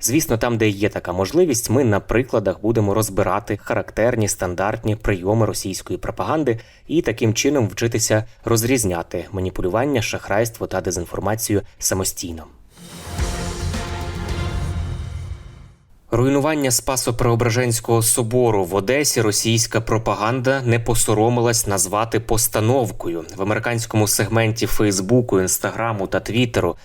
Звісно, там, де є така можливість, ми на прикладах будемо розбирати характерні стандартні прийоми російської пропаганди і таким чином вчитися розрізняти маніпулювання, шахрайство та дезінформацію самостійно. Руйнування Спасо-Преображенського собору в Одесі російська пропаганда не посоромилась назвати постановкою в американському сегменті Фейсбуку, Інстаграму та Твіттеру.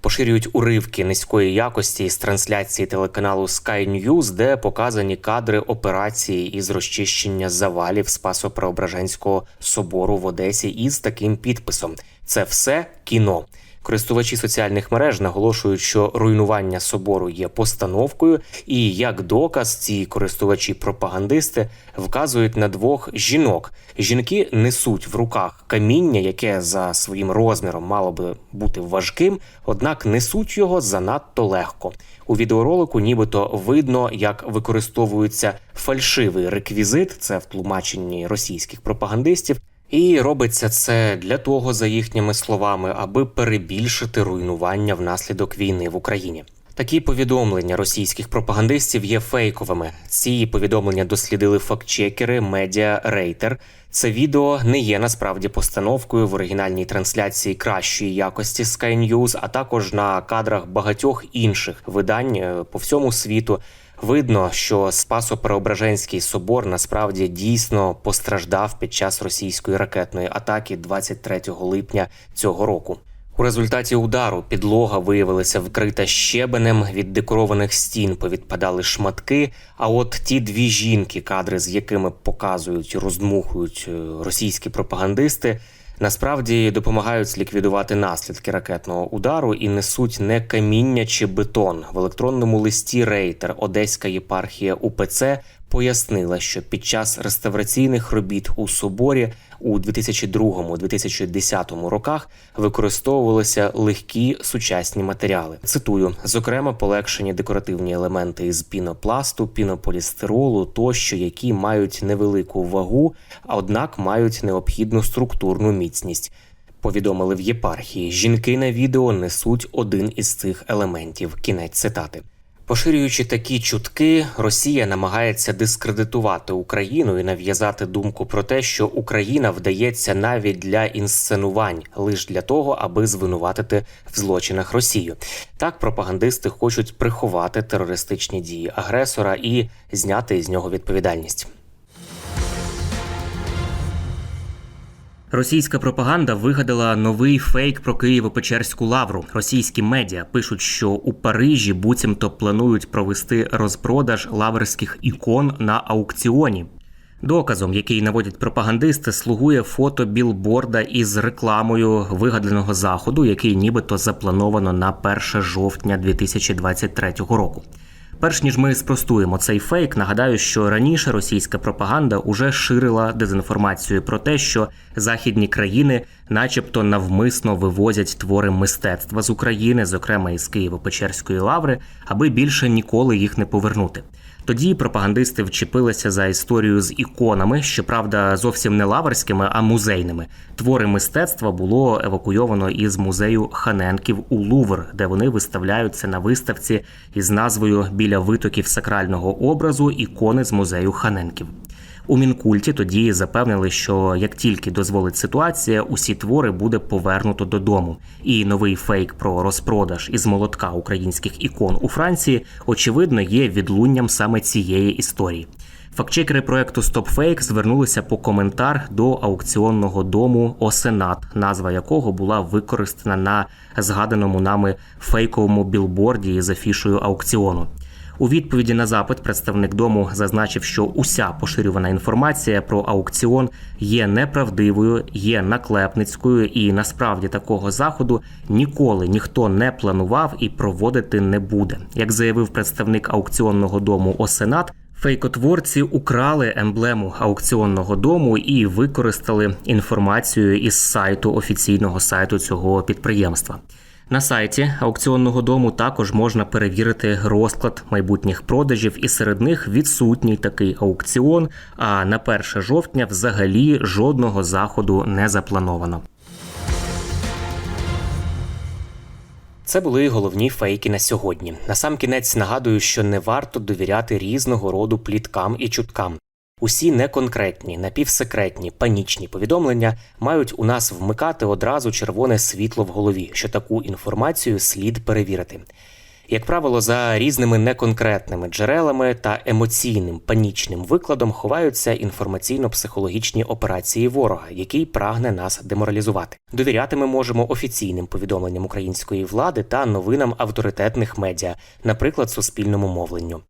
Поширюють уривки низької якості з трансляції телеканалу Sky News, де показані кадри операції із розчищення завалів Спасо-Преображенського собору в Одесі із таким підписом: це все кіно. Користувачі соціальних мереж наголошують, що руйнування собору є постановкою, і як доказ ці користувачі-пропагандисти вказують на двох жінок. Жінки несуть в руках каміння, яке за своїм розміром мало би бути важким, однак несуть його занадто легко. У відеоролику нібито видно, як використовується фальшивий реквізит, це в тлумаченні російських пропагандистів. І робиться це для того, за їхніми словами, аби перебільшити руйнування внаслідок війни в Україні. Такі повідомлення російських пропагандистів є фейковими. Ці повідомлення дослідили фактчекери медіа Рейтер. Це відео не є насправді постановкою в оригінальній трансляції кращої якості Sky News, а також на кадрах багатьох інших видань е, по всьому світу. Видно, що Спасо-Преображенський собор насправді дійсно постраждав під час російської ракетної атаки 23 липня цього року. У результаті удару підлога виявилася вкрита щебенем, від декорованих стін повідпадали шматки. А от ті дві жінки, кадри з якими показують і роздмухують е, російські пропагандисти, насправді допомагають ліквідувати наслідки ракетного удару і несуть не каміння чи бетон. В електронному листі Рейтер Одеська єпархія УПЦ пояснила, що під час реставраційних робіт у соборі у 2002-2010 роках використовувалися легкі сучасні матеріали. Цитую: зокрема, полегшені декоративні елементи із пінопласту, пінополістиролу тощо, які мають невелику вагу, а однак мають необхідну структурну міцність. Повідомили в єпархії. Жінки на відео несуть один із цих елементів. Кінець цитати. Поширюючи такі чутки, Росія намагається дискредитувати Україну і нав'язати думку про те, що Україна вдається навіть для інсценувань, лише для того, аби звинуватити в злочинах Росію. Так пропагандисти хочуть приховати терористичні дії агресора і зняти з нього відповідальність. Російська пропаганда вигадала новий фейк про Києво-Печерську лавру. Російські медіа пишуть, що у Парижі буцімто планують провести розпродаж лаврських ікон на аукціоні. Доказом, який наводять пропагандисти, слугує фото білборда із рекламою вигаданого заходу, який нібито заплановано на 1 жовтня 2023 року. Перш ніж ми спростуємо цей фейк, нагадаю, що раніше російська пропаганда уже ширила дезінформацію про те, що західні країни, начебто, навмисно вивозять твори мистецтва з України, зокрема із Києво-Печерської лаври, аби більше ніколи їх не повернути. Тоді пропагандисти вчепилися за історію з іконами, щоправда, зовсім не лаврськими, а музейними. Твори мистецтва було евакуйовано із музею Ханенків у Лувр, де вони виставляються на виставці із назвою Біля витоків сакрального образу ікони з музею Ханенків. У мінкульті тоді запевнили, що як тільки дозволить ситуація, усі твори буде повернуто додому. І новий фейк про розпродаж із молотка українських ікон у Франції, очевидно, є відлунням саме цієї історії. Фактчекери проекту StopFake звернулися по коментар до аукціонного дому Осенат, назва якого була використана на згаданому нами фейковому білборді з афішою аукціону. У відповіді на запит представник дому зазначив, що уся поширювана інформація про аукціон є неправдивою, є наклепницькою, і насправді такого заходу ніколи ніхто не планував і проводити не буде. Як заявив представник аукціонного дому Осенат, Фейкотворці украли емблему аукціонного дому і використали інформацію із сайту офіційного сайту цього підприємства. На сайті аукціонного дому також можна перевірити розклад майбутніх продажів, і серед них відсутній такий аукціон. А на 1 жовтня взагалі жодного заходу не заплановано. Це були головні фейки на сьогодні. Насамкінець нагадую, що не варто довіряти різного роду пліткам і чуткам. Усі неконкретні, напівсекретні, панічні повідомлення мають у нас вмикати одразу червоне світло в голові, що таку інформацію слід перевірити. Як правило, за різними неконкретними джерелами та емоційним панічним викладом ховаються інформаційно-психологічні операції ворога, який прагне нас деморалізувати. Довіряти ми можемо офіційним повідомленням української влади та новинам авторитетних медіа, наприклад, суспільному мовленню.